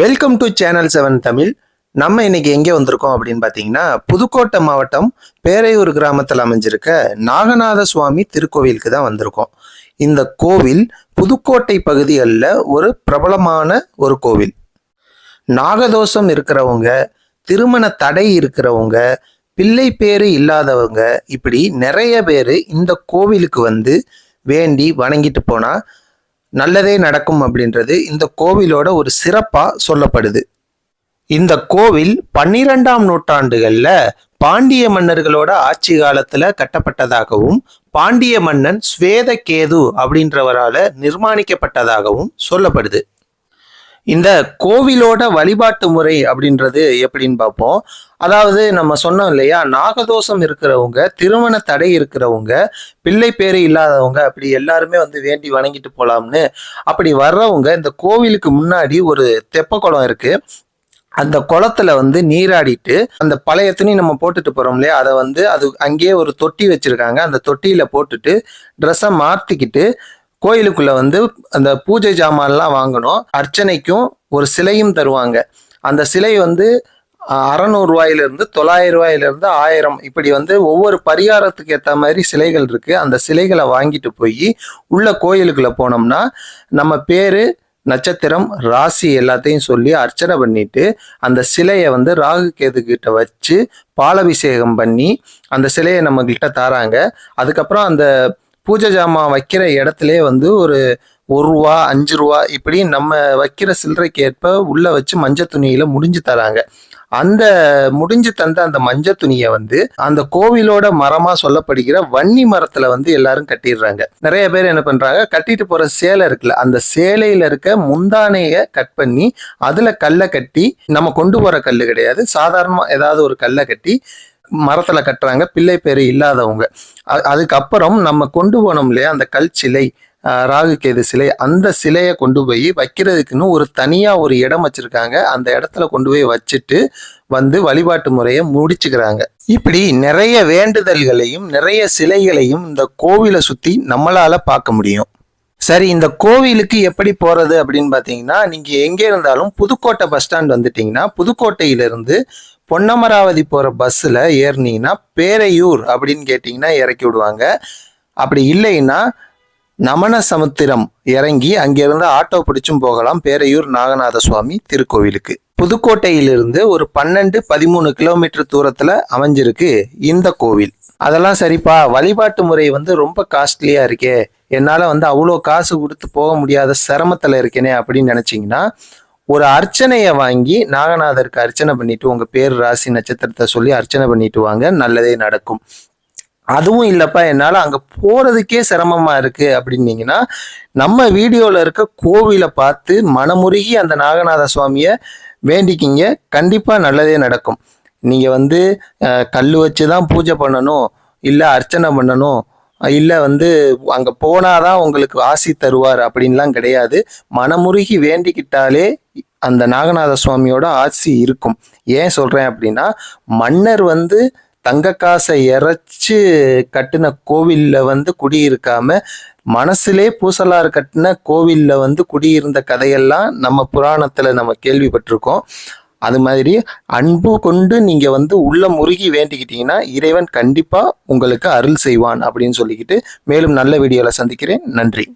Welcome to channel seven Tamil. நம்ம இன்னைக்கு எங்கே வந்திருக்கோம் அப்படின்னு பார்த்தீங்கன்னா புதுக்கோட்டை மாவட்டம் பேரையூர் கிராமத்தில் அமைஞ்சிருக்க நாகநாத சுவாமி திருக்கோவிலுக்கு தான் வந்திருக்கோம். இந்த கோவில் புதுக்கோட்டை பகுதிகளில் ஒரு பிரபலமான ஒரு கோவில். நாகதோஷம் இருக்கிறவங்க திருமண தடை இருக்கிறவங்க பிள்ளை பேரு இல்லாதவங்க இப்படி நிறைய பேர் இந்த கோவிலுக்கு வந்து வேண்டி வணங்கிட்டு போனால் நல்லதே நடக்கும் அப்படின்றது இந்த கோவிலோட ஒரு சிறப்பாக சொல்லப்படுது. இந்த கோவில் பன்னிரெண்டாம் நூற்றாண்டுகளில் பாண்டிய மன்னர்களோட ஆட்சி காலத்தில் கட்டப்பட்டதாகவும் பாண்டிய மன்னன் ஸ்வேதகேது அப்படின்றவரால் நிர்மாணிக்கப்பட்டதாகவும் சொல்லப்படுது. இந்த கோவிலோட வழிபாட்டு முறை அப்படின்றது எப்படின்னு பார்ப்போம். அதாவது நம்ம சொன்னோம் இல்லையா நாகதோஷம் இருக்கிறவங்க திருமண தடை இருக்கிறவங்க பிள்ளை பேரு இல்லாதவங்க அப்படி எல்லாருமே வந்து வேண்டி வணங்கிட்டு போலாம்னு அப்படி வர்றவங்க இந்த கோவிலுக்கு முன்னாடி ஒரு தெப்ப குளம் இருக்கு. அந்த குளத்துல வந்து நீராடிட்டு அந்த பழைய துணி நம்ம போட்டுட்டு போறோம் இல்லையா அதை வந்து அது அங்கேயே ஒரு தொட்டி வச்சிருக்காங்க. அந்த தொட்டியில போட்டுட்டு ட்ரெஸ்ஸை மாற்றிக்கிட்டு கோயிலுக்குள்ள வந்து அந்த பூஜை ஜாமான்லாம் வாங்கணும். அர்ச்சனைக்கும் ஒரு சிலையும் தருவாங்க. அந்த சிலை வந்து அறநூறு ரூபாயிலிருந்து தொள்ளாயிரம் ரூபாயிலிருந்து ஆயிரம். இப்படி வந்து ஒவ்வொரு பரிகாரத்துக்கு ஏற்ற மாதிரி சிலைகள் இருக்கு. அந்த சிலைகளை வாங்கிட்டு போய் உள்ள கோயிலுக்குள்ள போனோம்னா நம்ம பேரு நட்சத்திரம் ராசி எல்லாத்தையும் சொல்லி அர்ச்சனை பண்ணிட்டு அந்த சிலையை வந்து ராகு கேது கிட்ட வச்சு பாலபிஷேகம் பண்ணி அந்த சிலையை நம்ம கிட்ட தாராங்க. அதுக்கப்புறம் அந்த பூஜை ஜாமான் வைக்கிற இடத்துலயே வந்து ஒரு ஒரு ரூபா அஞ்சு ரூபா இப்படி நம்ம வைக்கிற சில்லறைக்கு ஏற்ப உள்ள வச்சு மஞ்சள் துணியில முடிஞ்சு தராங்க. அந்த முடிஞ்சு தந்த அந்த மஞ்சள் துணியை வந்து அந்த கோவிலோட மரமா சொல்லப்படுகிற வன்னி மரத்துல வந்து எல்லாரும் கட்டிடுறாங்க. நிறைய பேர் என்ன பண்றாங்க? கட்டிட்டு போற சேலை இருக்குல்ல அந்த சேலையில இருக்க முந்தானைய கட் பண்ணி அதுல கல்லை கட்டி நம்ம கொண்டு போற கல்லு கிடையாது. சாதாரணமா ஏதாவது ஒரு கல்லை கட்டி மரத்துல கட்டுறாங்க பிள்ளை பேர் இல்லாதவங்க. அதுக்கப்புறம் நம்ம கொண்டு போனோம் இல்லையா அந்த கல் சிலை ராகு கேது சிலை அந்த சிலையை கொண்டு போய் வைக்கிறதுக்குன்னு ஒரு தனியாக ஒரு இடம் வச்சுருக்காங்க. அந்த இடத்துல கொண்டு போய் வச்சுட்டு வந்து வழிபாட்டு முறையை முடிச்சுக்கிறாங்க. இப்படி நிறைய வேண்டுதல்களையும் நிறைய சிலைகளையும் இந்த கோவிலை சுற்றி நம்மளால் பார்க்க முடியும். சரி இந்த கோவிலுக்கு எப்படி போகிறது அப்படின்னு பார்த்தீங்கன்னா நீங்கள் எங்கே இருந்தாலும் புதுக்கோட்டை பஸ் ஸ்டாண்ட் வந்துட்டீங்கன்னா புதுக்கோட்டையிலிருந்து பொன்னமராவதி போகிற பஸ்ஸில் ஏறினீங்கன்னா பேரையூர் அப்படின்னு கேட்டிங்கன்னா இறக்கி விடுவாங்க. அப்படி இல்லைன்னா நமன சமுத்திரம் இறங்கி அங்கிருந்து ஆட்டோ பிடிச்சும் போகலாம். பேரையூர் நாகநாத சுவாமி திருக்கோவிலுக்கு. புதுக்கோட்டையிலிருந்து ஒரு பன்னெண்டு பதிமூணு கிலோமீட்டர் தூரத்தில் அமைஞ்சிருக்கு இந்த கோவில். அதெல்லாம் சரிப்பா வழிபாட்டு முறை வந்து ரொம்ப காஸ்ட்லியாக இருக்கே. என்னால் வந்து அவ்வளோ காசு கொடுத்து போக முடியாத சிரமத்தில் இருக்கேனே அப்படின்னு நினச்சிங்கன்னா ஒரு அர்ச்சனையை வாங்கி நாகநாதருக்கு அர்ச்சனை பண்ணிட்டு உங்க பேர் ராசி நட்சத்திரத்தை சொல்லி அர்ச்சனை பண்ணிட்டு வாங்க நல்லதே நடக்கும். அதுவும் இல்லப்பா என்னால் அங்கே போகிறதுக்கே சிரமமாக இருக்குது அப்படின்னீங்கன்னா நம்ம வீடியோவில் இருக்க கோவிலை பார்த்து மனமுருகி அந்த நாகநாத சுவாமியை வேண்டிக்கிங்க. கண்டிப்பாக நல்லதே நடக்கும். நீங்கள் வந்து கல் வச்சு தான் பூஜை பண்ணணும் இல்லை அர்ச்சனை பண்ணணும் இல்லை வந்து அங்கே போனாதான் உங்களுக்கு ஆசி தருவார் அப்படின்லாம் கிடையாது. மனமுருகி வேண்டிக்கிட்டாலே அந்த நாகநாத சுவாமியோட ஆட்சி இருக்கும். ஏன் சொல்கிறேன் அப்படின்னா மன்னர் வந்து தங்க காசை இறைச்சி கட்டின கோவிலில் வந்து குடியிருக்காம மனசுலே பூசலாறு கட்டின கோவிலில் வந்து குடியிருந்த கதையெல்லாம் நம்ம புராணத்தில் நம்ம கேள்விப்பட்டிருக்கோம். அது மாதிரி அன்பு கொண்டு நீங்கள் வந்து உள்ள முருகி வேண்டிக்கிட்டீங்கன்னா இறைவன் கண்டிப்பாக உங்களுக்கு அருள் செய்வான் அப்படின்னு சொல்லிக்கிட்டு மேலும் நல்ல வீடியோவில் சந்திக்கிறேன். நன்றி.